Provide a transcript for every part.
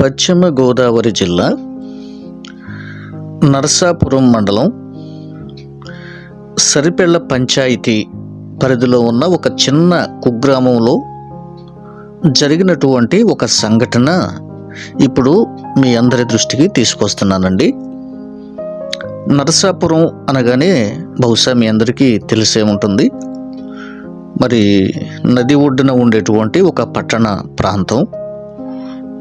పశ్చిమ గోదావరి జిల్లా నరసాపురం మండలం సరిపెళ్ళ పంచాయతీ పరిధిలో ఉన్న ఒక చిన్న కుగ్రామంలో జరిగినటువంటి ఒక సంఘటన ఇప్పుడు మీ అందరి దృష్టికి తీసుకొస్తున్నానండి. నరసాపురం అనగానే బహుశా మీ అందరికీ తెలిసే ఉంటుంది. మరి నది ఒడ్డున ఉండేటువంటి ఒక పట్టణ ప్రాంతం.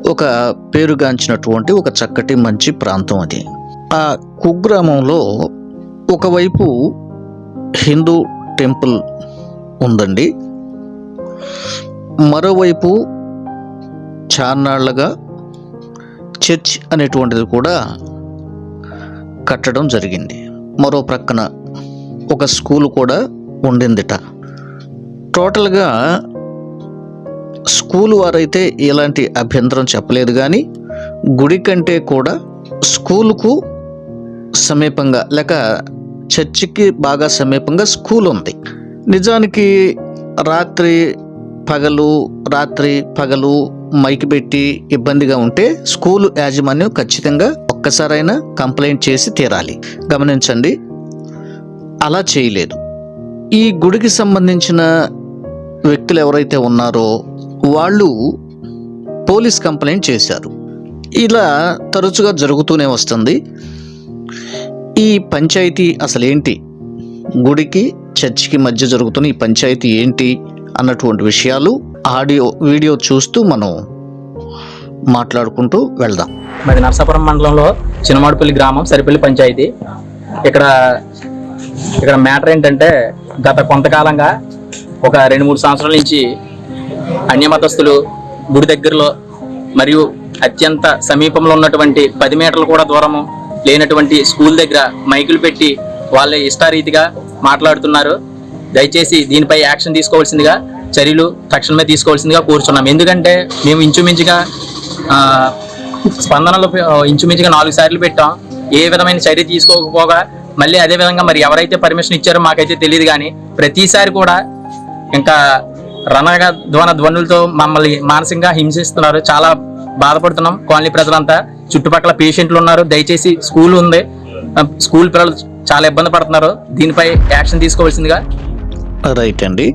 ఒక పేరుగాంచినటువంటి ఒక చక్కటి మంచి ప్రాంతం అది. ఆ కుగ్రామంలో ఒకవైపు హిందూ టెంపుల్ ఉందండి. మరోవైపు చాన్నాళ్ళుగా చర్చ్ అనేటువంటిది కూడా కట్టడం జరిగింది. మరో ప్రక్కన ఒక స్కూల్ కూడా ఉండిందిట. టోటల్గా స్కూల్ వారైతే ఎలాంటి అభ్యంతరం చెప్పలేదు కానీ గుడి కంటే కూడా స్కూలుకు సమీపంగా లేక చర్చికి బాగా సమీపంగా స్కూల్ ఉంది. నిజానికి రాత్రి పగలు రాత్రి పగలు మైకి పెట్టి ఇబ్బందిగా ఉంటే స్కూలు యాజమాన్యం ఖచ్చితంగా ఒక్కసారైనా కంప్లైంట్ చేసి తీరాలి. గమనించండి అలా చేయలేదు. ఈ గుడికి సంబంధించిన వ్యక్తులు ఎవరైతే ఉన్నారో వాళ్ళు పోలీస్ కంప్లైంట్ చేశారు. ఇలా తరచుగా జరుగుతూనే వస్తుంది. ఈ పంచాయతీ అసలేంటి? గుడికి చర్చికి మధ్య జరుగుతున్న ఈ పంచాయతీ ఏంటి? అన్నటువంటి విషయాలు ఆడియో వీడియో చూస్తూ మనం మాట్లాడుకుంటూ వెళ్దాం. మరి నరసాపురం మండలంలో చిన్నమాడుపల్లి గ్రామం సరిపల్లి పంచాయతీ. ఇక్కడ ఇక్కడ మ్యాటర్ ఏంటంటే గత కొంతకాలంగా ఒక రెండు మూడు సంవత్సరాల నుంచి అన్యమతస్థులు గుడి దగ్గరలో మరియు అత్యంత సమీపంలో ఉన్నటువంటి పది మీటర్లు కూడా దూరము లేనటువంటి స్కూల్ దగ్గర మైకులు పెట్టి వాళ్ళ ఇష్టారీతిగా మాట్లాడుతున్నారు. దయచేసి దీనిపై యాక్షన్ తీసుకోవాల్సిందిగా చర్యలు తక్షణమే తీసుకోవాల్సిందిగా కోరుచున్నాం. ఎందుకంటే మేము ఇంచుమించుగా స్పందనలు స్పందనలో ఇంచుమించుగా నాలుగు సార్లు పెట్టాం. ఏ విధమైన చర్య తీసుకోకపోగా మళ్ళీ అదే విధంగా మరి ఎవరైతే పర్మిషన్ ఇచ్చారో మాకైతే తెలియదు కానీ ప్రతిసారి కూడా ఇంకా రణగా ధ్వన ధ్వనులతో మమ్మల్ని మానసికంగా హింసిస్తున్నారు. చాలా బాధపడుతున్నాం. కాలనీ ప్రజలంతా చుట్టుపక్కల పేషెంట్లు ఉన్నారు. దయచేసి స్కూల్ ఉంది. స్కూల్ పిల్లలు చాలా ఇబ్బంది పడుతున్నారు. దీనిపై యాక్షన్ తీసుకోవాల్సిందిగా. రైట్ అండి.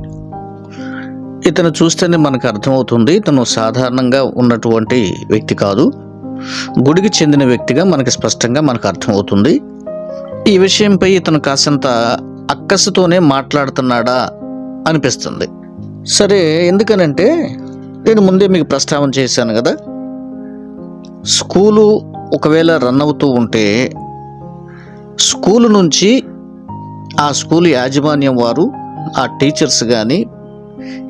ఇతను చూస్తేనే మనకు అర్థమవుతుంది. ఇతను సాధారణంగా ఉన్నటువంటి వ్యక్తి కాదు. గుడికి చెందిన వ్యక్తిగా మనకి స్పష్టంగా మనకు అర్థమవుతుంది. ఈ విషయంపై ఇతను కాసంత అక్కసుతోనే మాట్లాడుతున్నాడా అనిపిస్తుంది. సరే ఎందుకనంటే నేను ముందే మీకు ప్రస్తావన చేశాను కదా. స్కూలు ఒకవేళ రన్ అవుతూ ఉంటే స్కూల్ నుంచి ఆ స్కూల్ యాజమాన్యం వారు ఆ టీచర్స్ కానీ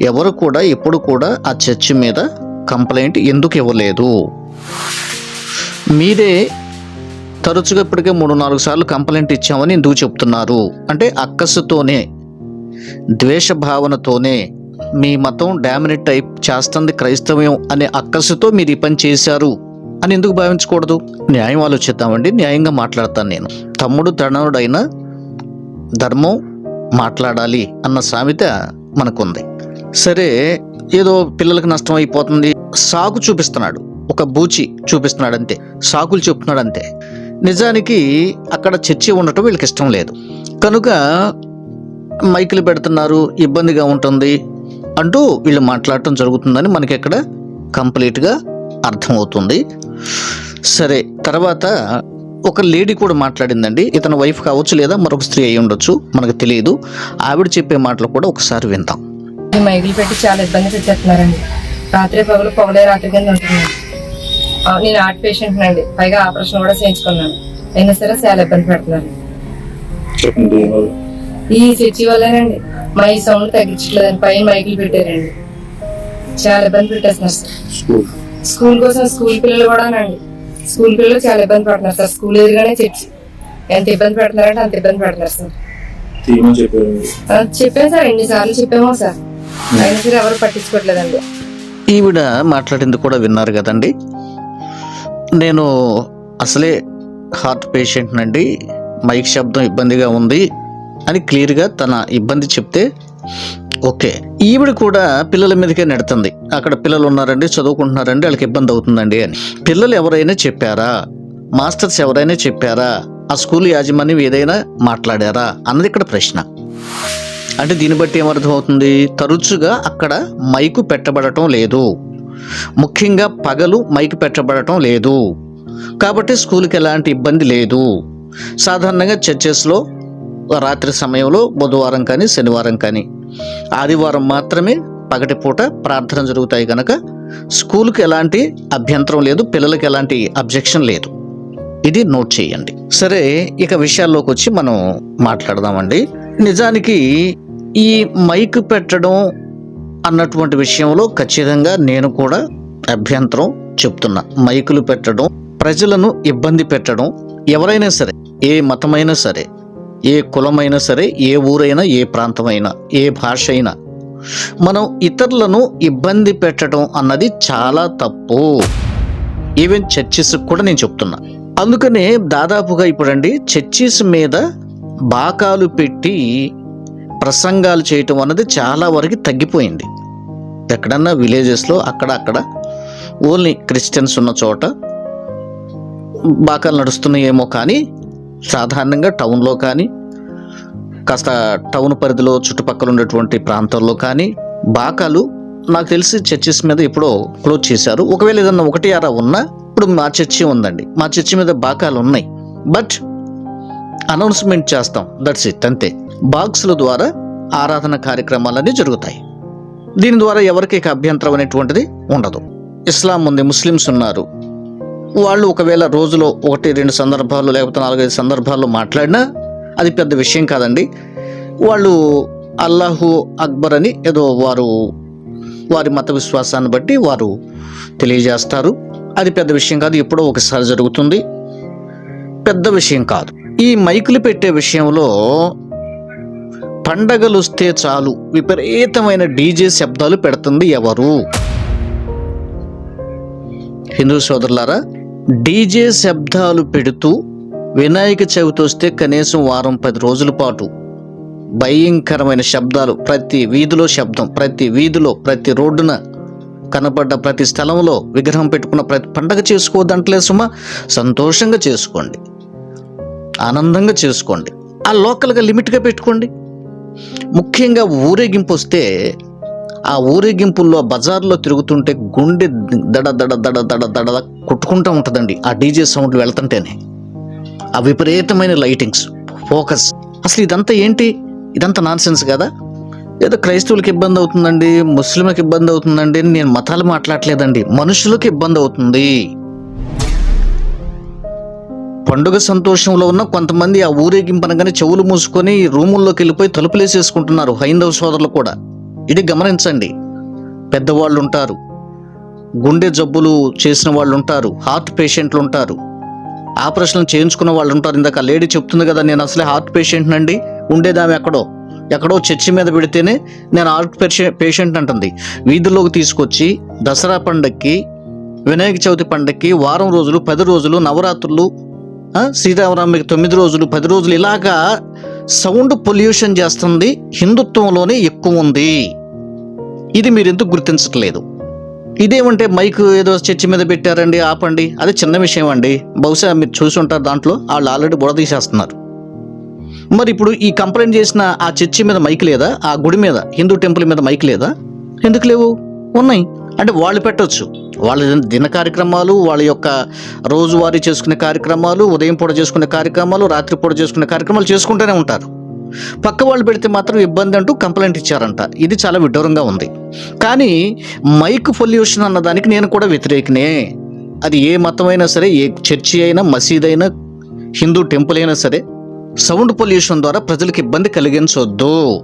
ఎవరు కూడా ఎప్పుడు కూడా ఆ చర్చి మీద కంప్లైంట్ ఎందుకు ఇవ్వలేదు? మీరే తరచుగా ఇప్పటికే మూడు నాలుగు సార్లు కంప్లైంట్ ఇచ్చామని ఎందుకు చెప్తున్నారు? అంటే అక్కసుతోనే ద్వేష భావనతోనే మీ మతం డామినేట్ టైప్ చేస్తుంది క్రైస్తవ్యం అనే అక్కసుతో మీరు ఈ పని చేశారు అని ఎందుకు భావించకూడదు? న్యాయం ఆలోచిద్దామండి. న్యాయంగా మాట్లాడతాను నేను. తమ్ముడు తనయుడైన ధర్మం మాట్లాడాలి అన్న సామెత మనకుంది. సరే ఏదో పిల్లలకు నష్టం అయిపోతుంది. సాకు చూపిస్తున్నాడు. ఒక బూచి చూపిస్తున్నాడు అంతే సాకులు చెప్తున్నాడు అంతే నిజానికి అక్కడ చర్చి ఉండటం వీళ్ళకి ఇష్టం లేదు. కనుక మైకులు పెడుతున్నారు. ఇబ్బందిగా ఉంటుంది. అంటూ వీళ్ళు మాట్లాడటం జరుగుతుందని మనకి ఇక్కడ కంప్లీట్గా అర్థమవుతుంది. సరే తర్వాత ఒక లేడీ కూడా మాట్లాడిందండి. ఇతని వైఫ్ కావచ్చు లేదా మరొక స్త్రీ అయి ఉండొచ్చు మనకు తెలియదు. ఆవిడ చెప్పే మాటలు కూడా ఒకసారి విందాం. ఈ మైకులు పెట్టి చాలా ఇబ్బంది పెట్టేస్తున్నారండి. రాత్రి పగలు పొగలే రాత్రి కింద ఉంటున్నాను ఆ, నేను హార్ట్ పేషెంట్ అండి. పైగా ఆపరేషన్ కూడా చేయించుకున్నాను. అయినా సరే చాలా ఇబ్బంది పెడుతున్నారు ఈ చర్చి వల్లేనండి. మా సౌండ్ తగ్గించట్లేదండి పైన మైకులు పెట్టారండి చాలా ఇబ్బంది పెట్టేస్తున్నారు సార్. స్కూల్ కోసం స్కూల్ పిల్లలు కూడానండి స్కూల్ పిల్లలు చాలా ఇబ్బంది పడుతున్నారు సార్. స్కూల్ ఎదురుగానే చర్చి ఎంత ఇబ్బంది పెడుతున్నారంటే అంత ఇబ్బంది పెడుతున్నారు సార్. చెప్పాను సార్ ఎన్నిసార్లు చెప్పామో సార్. అయినా సరే ఎవరు పట్టించుకోవట్లేదండి. ఈవిడ మాట్లాడింది కూడా విన్నారు కదండి. నేను అసలే హార్ట్ పేషెంట్ నండి మైక్ శబ్దం ఇబ్బందిగా ఉంది. అని క్లియర్గా తన ఇబ్బంది చెప్తే ఓకే. ఈవిడ కూడా పిల్లల మీదకే నెడుతుంది. అక్కడ పిల్లలు ఉన్నారండి చదువుకుంటున్నారండి వాళ్ళకి ఇబ్బంది అవుతుందండి అని. పిల్లలు ఎవరైనా చెప్పారా? మాస్టర్స్ ఎవరైనా చెప్పారా? ఆ స్కూల్ యాజమాన్యం ఏదైనా మాట్లాడారా? అన్నది ఇక్కడ ప్రశ్న. అంటే దీన్ని బట్టి ఏమర్థమవుతుంది? తరచుగా అక్కడ మైకు పెట్టబడటం లేదు. ముఖ్యంగా పగలు మైకు పెట్టబడటం లేదు. కాబట్టి స్కూల్కి ఎలాంటి ఇబ్బంది లేదు. సాధారణంగా చర్చెస్లో రాత్రి సమయంలో బుధవారం కానీ శనివారం కానీ ఆదివారం మాత్రమే పగటిపూట ప్రార్థన జరుగుతాయి కనుక స్కూల్కి ఎలాంటి అభ్యంతరం లేదు పిల్లలకి ఎలాంటి అబ్జెక్షన్ లేదు. ఇది నోట్ చేయండి. సరే ఇక విషయాల్లోకి వచ్చి మనం మాట్లాడదామండి. నిజానికి ఈ మైక్ పెట్టడం అన్నటువంటి విషయంలో ఖచ్చితంగా నేను కూడా అభ్యంతరం చెప్తున్నా. మైకులు పెట్టడం ప్రజలను ఇబ్బంది పెట్టడం ఎవరైనా సరే ఏ మతమైనా సరే ఏ కులమైనా సరే ఏ ఊరైనా ఏ ప్రాంతమైనా ఏ భాష అయినా మనం ఇతరులను ఇబ్బంది పెట్టడం అన్నది చాలా తప్పు. ఈవెన్ చర్చిస్ కూడా నేను చెప్తున్నా. అందుకనే దాదాపుగా ఇప్పుడండి చర్చిస్ మీద బాకాలు పెట్టి ప్రసంగాలు చేయటం అన్నది చాలా వరకు తగ్గిపోయింది. ఎక్కడన్నా విలేజెస్లో అక్కడ అక్కడ ఓన్లీ క్రిస్టియన్స్ ఉన్న చోట బాకాలు నడుస్తున్నాయేమో కానీ సాధారణంగా టౌన్లో కానీ కాస్త టౌన్ పరిధిలో చుట్టుపక్కల ఉన్నటువంటి ప్రాంతాల్లో కానీ బాకాలు నాకు తెలిసి చర్చెస్ మీద ఎప్పుడో క్లోజ్ చేశారు. ఒకవేళ ఏదన్నా ఒకటి అరా ఉన్నా ఇప్పుడు మా చర్చి ఉందండి. మా చర్చి మీద బాకాలు ఉన్నాయి. బట్ అనౌన్స్మెంట్ చేస్తాం. That's it. అంతే. బాక్సుల ద్వారా ఆరాధన కార్యక్రమాలన్నీ జరుగుతాయి. దీని ద్వారా ఎవరికి అభ్యంతరం అనేటువంటిది ఉండదు. ఇస్లాం ఉంది ముస్లిమ్స్ ఉన్నారు. వాళ్ళు ఒకవేళ రోజులో ఒకటి రెండు సందర్భాలు లేకపోతే నాలుగైదు సందర్భాల్లో మాట్లాడినా అది పెద్ద విషయం కాదండి. వాళ్ళు అల్లాహు అక్బర్ అని ఏదో వారు వారి మత విశ్వాసాన్ని బట్టి వారు తెలియజేస్తారు. అది పెద్ద విషయం కాదు ఎప్పుడో ఒకసారి జరుగుతుంది. పెద్ద విషయం కాదు. ఈ మైకులు పెట్టే విషయంలో పండగలు వస్తే చాలు విపరీతమైన డీజే శబ్దాలు పెడుతుంది ఎవరు? హిందూ సోదరులారా డీజే శబ్దాలు పెడుతూ వినాయక చవితి వస్తే కనీసం వారం పది రోజుల పాటు భయంకరమైన శబ్దాలు ప్రతి వీధిలో శబ్దం ప్రతి వీధిలో ప్రతి రోడ్డున కనపడ్డ ప్రతి స్థలంలో విగ్రహం పెట్టుకున్న ప్రతి పండగ చేసుకోవద్దంటలే సుమా. సంతోషంగా చేసుకోండి. ఆనందంగా చేసుకోండి. ఆ లోకల్గా లిమిట్గా పెట్టుకోండి. ముఖ్యంగా ఊరేగింపు వస్తే ఆ ఊరేగింపుల్లో బజార్లో తిరుగుతుంటే గుండె దడ దడ దడ దడ దడ కొట్టుకుంటూ ఉంటుందండి. ఆ డీజే సౌండ్లు వెళ్తుంటేనే. ఆ విపరీతమైన లైటింగ్స్ ఫోకస్. అసలు ఇదంతా ఏంటి? ఇదంతా నాన్సెన్స్ కదా? ఏదో క్రైస్తవులకు ఇబ్బంది అవుతుందండి ముస్లింలకు ఇబ్బంది అవుతుందండి నేను మతాలు మాట్లాడలేదండి మనుషులకు ఇబ్బంది అవుతుంది. పండుగ సంతోషంలో ఉన్న కొంతమంది ఆ ఊరేగింపనగానే చెవులు మూసుకొని రూముల్లోకి వెళ్ళిపోయి తలుపులేసేసుకుంటున్నారు హైందవ సోదరులు కూడా. ఇది గమనించండి. పెద్దవాళ్ళు ఉంటారు గుండె జబ్బులు చేసిన వాళ్ళు ఉంటారు హార్ట్ పేషెంట్లు ఉంటారు ఆపరేషన్లు చేయించుకున్న వాళ్ళు ఉంటారు ఇందాక లేడీ చెప్తుంది కదా నేను అసలే హార్ట్ పేషెంట్ నండి ఉండేదామె ఎక్కడో. ఎక్కడో చర్చి మీద పెడితేనే నేను హార్ట్ పేషెంట్ పేషెంట్ అంటుంది వీధుల్లోకి తీసుకొచ్చి దసరా పండక్కి వినాయక చవితి పండక్కి వారం రోజులు పది రోజులు నవరాత్రులు ఆ, తొమ్మిది రోజులు పది రోజులు ఇలాగా సౌండ్ పొల్యూషన్ చేస్తుంది హిందుత్వంలోనే ఎక్కువ ఉంది. ఇది మీరు ఎందుకు గుర్తించట్లేదు? ఇదేమంటే మైక్ ఏదో చర్చి మీద పెట్టారండి ఆపండి. అది చిన్న విషయం అండి. బహుశా మీరు చూసి ఉంటారు దాంట్లో వాళ్ళు ఆల్రెడీ బుడ తీసేస్తున్నారు. మరి ఇప్పుడు ఈ కంప్లైంట్ చేసిన ఆ చర్చి మీద మైక్ లేదా? ఆ గుడి మీద హిందూ టెంపుల్ మీద మైక్ లేదా? ఎందుకు లేవు? ఉన్నాయి. అంటే వాళ్ళు పెట్టవచ్చు వాళ్ళ దిన- కార్యక్రమాలు వాళ్ళ యొక్క రోజువారీ చేసుకునే కార్యక్రమాలు ఉదయం పూట చేసుకునే కార్యక్రమాలు రాత్రి పూట చేసుకునే కార్యక్రమాలు చేసుకుంటూనే ఉంటారు. పక్క వాళ్ళు పెడితే మాత్రం ఇబ్బంది అంటూ కంప్లైంట్ ఇచ్చారంట. ఇది చాలా విడ్డూరంగా ఉంది. కానీ మైక్ పొల్యూషన్ అన్నదానికి నేను కూడా వ్యతిరేకనే. అది ఏ మతమైనా సరే ఏ చర్చి అయినా మసీద్ అయినా హిందూ టెంపుల్ అయినా సరే సౌండ్ పొల్యూషన్ ద్వారా ప్రజలకు ఇబ్బంది కలిగించొద్దు.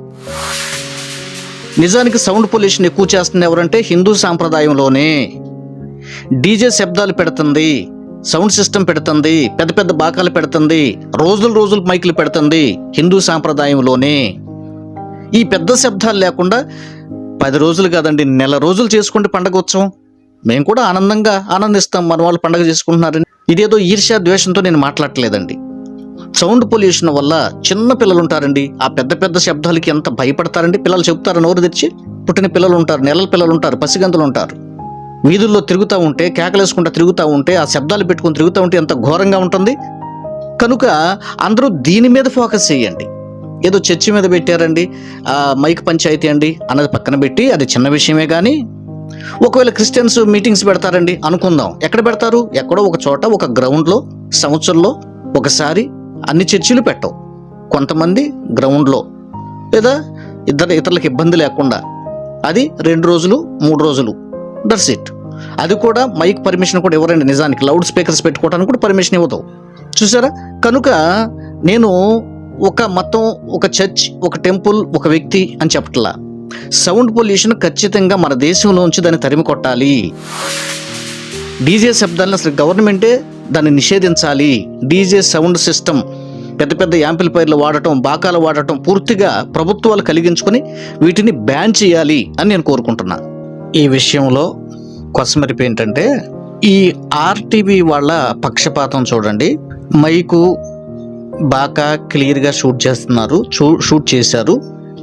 నిజానికి సౌండ్ పొల్యూషన్ ఎక్కువ చేస్తుంది ఎవరంటే హిందూ సాంప్రదాయంలోనే. డీజే శబ్దాలు పెడుతుంది సౌండ్ సిస్టమ్ పెడుతుంది పెద్ద పెద్ద బాకాలు పెడుతుంది రోజులు రోజులు మైకులు పెడుతుంది హిందూ సాంప్రదాయంలోనే. ఈ పెద్ద శబ్దాలు లేకుండా పది రోజులు కాదండి నెల రోజులు చేసుకుంటే పండగ ఉత్సవం. మేము కూడా ఆనందంగా ఆనందిస్తాం మన వాళ్ళు పండగ చేసుకుంటున్నారని. ఇదేదో ఈర్ష్య ద్వేషంతో నేను మాట్లాడట్లేదండి. సౌండ్ పొల్యూషన్ వల్ల చిన్న పిల్లలు ఉంటారండి ఆ పెద్ద పెద్ద శబ్దాలకి ఎంత భయపడతారండి? పిల్లలు చెప్తారు నోరు తెచ్చి పుట్టిన పిల్లలు ఉంటారు నెలల పిల్లలు ఉంటారు పసిగంతులు ఉంటారు వీధుల్లో తిరుగుతూ ఉంటే కేకలేసుకుంటూ తిరుగుతూ ఉంటే ఆ శబ్దాలు పెట్టుకుని తిరుగుతూ ఉంటే ఎంత ఘోరంగా ఉంటుంది? కనుక అందరూ దీని మీద ఫోకస్ చేయండి. ఏదో చర్చి మీద పెట్టారండి. మైక్ పంచాయతీ అండి. అన్నది పక్కన పెట్టి అది చిన్న విషయమే కానీ ఒకవేళ క్రిస్టియన్స్ మీటింగ్స్ పెడతారండి అనుకుందాం. ఎక్కడ పెడతారు? ఎక్కడో ఒక చోట ఒక గ్రౌండ్లో సంవత్సరంలో ఒకసారి అన్ని చర్చిలు పెట్టవు. కొంతమంది గ్రౌండ్లో లేదా ఇద్దరు ఇతరులకు ఇబ్బంది లేకుండా అది రెండు రోజులు మూడు రోజులు. దట్స్ ఇట్ అది కూడా మైక్ పర్మిషన్ కూడా ఇవ్వరండి నిజానికి లౌడ్ స్పీకర్స్ పెట్టుకోవడానికి కూడా పర్మిషన్ ఇవ్వదు. చూసారా? కనుక నేను ఒక మతం ఒక చర్చ్ ఒక టెంపుల్ ఒక వ్యక్తి అని చెప్పట్లా. సౌండ్ పొల్యూషన్ ఖచ్చితంగా మన దేశంలోంచి దాన్ని తరిమి కొట్టాలి డీజే శబ్దాలను అసలు గవర్నమెంటే దాన్ని నిషేధించాలి. డీజే సౌండ్ సిస్టమ్ పెద్ద పెద్ద యాంప్లిఫైర్లు వాడటం బాకాలు వాడటం పూర్తిగా ప్రభుత్వాలు కలిగించుకొని వీటిని బ్యాన్ చేయాలి అని నేను కోరుకుంటున్నా. ఈ విషయంలో కొసమరిపి ఏంటంటే ఈ ఆర్టీవీ వాళ్ళ పక్షపాతం చూడండి. మైకు బాగా క్లియర్గా షూట్ చేస్తున్నారు చూ షూట్ చేశారు.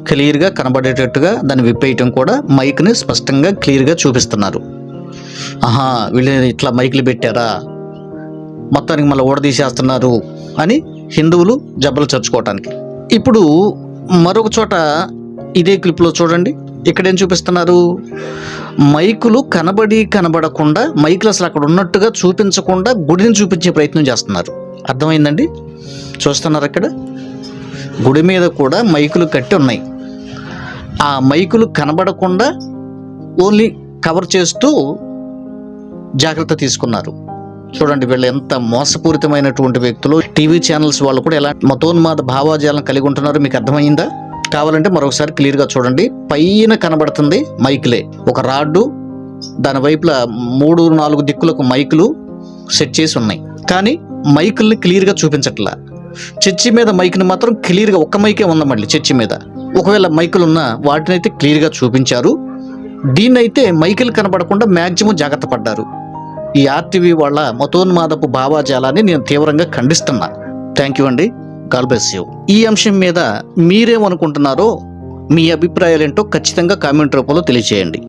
క్లియర్గా కనబడేటట్టుగా దాన్ని విప్పేయటం కూడా మైక్ని స్పష్టంగా క్లియర్గా చూపిస్తున్నారు. ఆహా వీళ్ళు ఇట్లా మైకులు పెట్టారా? మొత్తానికి మళ్ళీ ఓడదీసేస్తున్నారు అని హిందువులు జబ్బలు చర్చుకోవటానికి ఇప్పుడు మరొక చోట ఇదే క్లిప్లో చూడండి. ఇక్కడ ఏం చూపిస్తున్నారు? మైకులు కనబడి కనబడకుండా మైకులు అసలు అక్కడ ఉన్నట్టుగా చూపించకుండా గుడిని చూపించే ప్రయత్నం చేస్తున్నారు. అర్థమైందండి? చూస్తున్నారు అక్కడ? గుడి మీద కూడా మైకులు కట్టి ఉన్నాయి. ఆ మైకులు కనబడకుండా ఓన్లీ కవర్ చేస్తూ జాగ్రత్త తీసుకున్నారు. చూడండి వీళ్ళు ఎంత మోసపూరితమైనటువంటి వ్యక్తులు. టీవీ ఛానల్స్ వాళ్ళు కూడా ఎలా మతోన్మాద భావాజాలం కలిగి ఉంటున్నారో మీకు అర్థమైందా? కావాలంటే మరొకసారి క్లియర్గా చూడండి. పైన కనబడుతుంది మైకులే. ఒక రాడ్డు దాని వైపులా మూడు నాలుగు దిక్కులకు మైకులు సెట్ చేసి ఉన్నాయి. కానీ మైకుల్ని క్లియర్గా చూపించట్లా. చర్చి మీద మైక్ని మాత్రం క్లియర్గా ఒక్క మైకే ఉంది మళ్ళీ చర్చి మీద. ఒకవేళ మైకులు ఉన్నా వాటిని అయితే క్లియర్గా చూపించారు. దీన్నైతే మైకులు కనబడకుండా మ్యాక్సిమం జాగ్రత్త పడ్డారు. ఈ ఆర్టీవీ వాళ్ళ మతోన్మాదపు భావాజాలాన్ని నేను తీవ్రంగా ఖండిస్తున్నా. థ్యాంక్ యూ అండి. గాడ్ యూ ఈ అంశం మీద మీరేమనుకుంటున్నారో మీ అభిప్రాయాలేంటో ఖచ్చితంగా కామెంట్ రూపంలో తెలియజేయండి